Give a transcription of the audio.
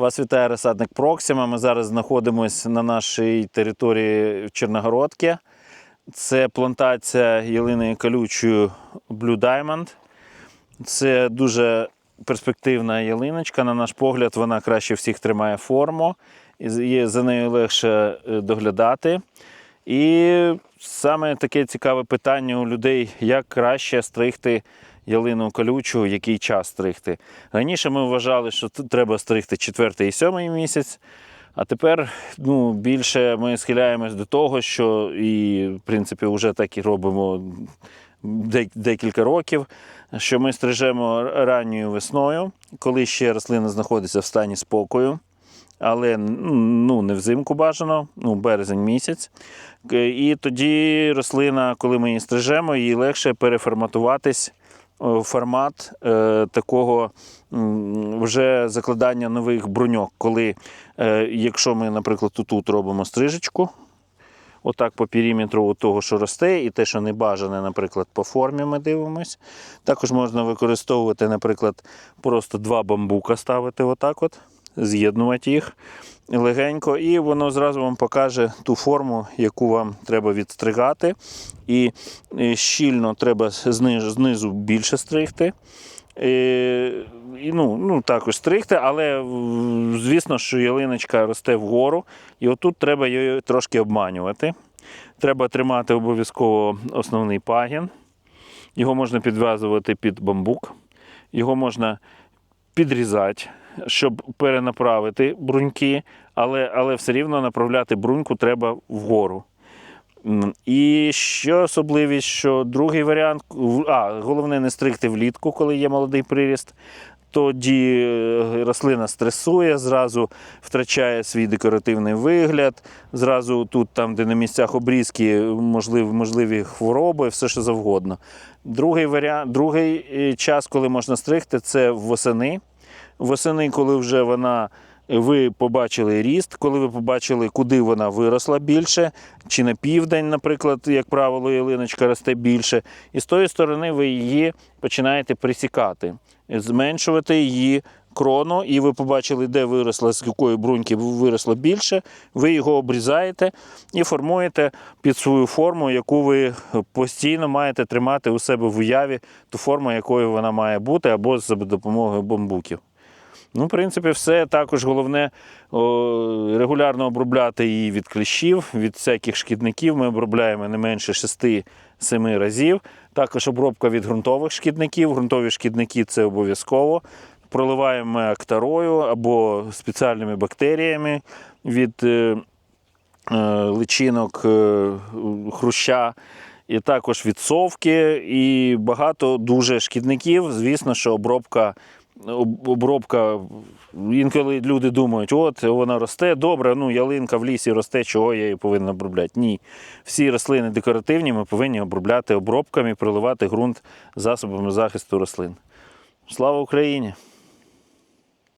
Вас вітає розсадник Проксима. Ми зараз знаходимося на нашій території в Черногородці. Це плантація ялини колючої Blue Diamond. Це дуже перспективна ялиночка. На наш погляд, вона краще всіх тримає форму, і за нею легше е, доглядати. І саме таке цікаве питання у людей, як краще стригти ялину колючу, який час стригти. Раніше ми вважали, що треба стригти 4 і 7 місяць. А тепер ну, більше ми схиляємось до того, що і, в принципі, вже так і робимо декілька років, що ми стрижемо ранньою весною, коли ще рослина знаходиться в стані спокою. Але ну, не взимку бажано, ну, березень місяць. І тоді рослина, коли ми її стрижемо, їй легше переформатуватись формат е, такого вже закладання нових бруньок. Коли, е, якщо ми, наприклад, тут робимо стрижечку, отак по периметру того, що росте, і те, що не бажане, наприклад, по формі ми дивимось. Також можна використовувати, наприклад, просто два бамбука ставити отак от, з'єднувати їх легенько, і воно зразу вам покаже ту форму, яку вам треба відстригати. І е, щільно треба знизу, більше стригти. Е, І, ну, ну, також стригти, але звісно, що ялиночка росте вгору, і отут треба її трошки обманювати. Треба тримати обов'язково основний пагін. Його можна підв'язувати під бамбук, його можна підрізати, щоб перенаправити бруньки, але, але все рівно направляти бруньку треба вгору. І ще особливість, що другий варіант, а, головне не стригти влітку, коли є молодий приріст. Тоді е, рослина стресує, зразу втрачає свій декоративний вигляд, зразу тут, там, де на місцях обрізки, можливі, можливі хвороби, все що завгодно. Другий, варіант, другий е, час, коли можна стригти, це восени. Восени, коли вже вона ви побачили ріст, коли ви побачили, куди вона виросла більше, чи на південь, наприклад, як правило, ялиночка росте більше. І з тої сторони ви її починаєте присікати, зменшувати її крону, і ви побачили, де виросла, з якої бруньки виросло більше. Ви його обрізаєте і формуєте під свою форму, яку ви постійно маєте тримати у себе в уяві, ту форму, якою вона має бути, або за допомогою бамбуків. Ну, в принципі, все. Також головне регулярно обробляти її від кліщів, від всяких шкідників. Ми обробляємо не менше 6-7 разів. Також обробка від ґрунтових шкідників. Ґрунтові шкідники це обов'язково. Проливаємо актарою або спеціальними бактеріями від е, е, личинок е, хруща. І також від совки, і багато дуже шкідників. Звісно, що обробка об- обробка. Інколи люди думають, от вона росте добре, ну ялинка в лісі росте, чого я її повинен обробляти. Ні. Всі рослини декоративні ми повинні обробляти обробками, проливати ґрунт засобами захисту рослин. Слава Україні!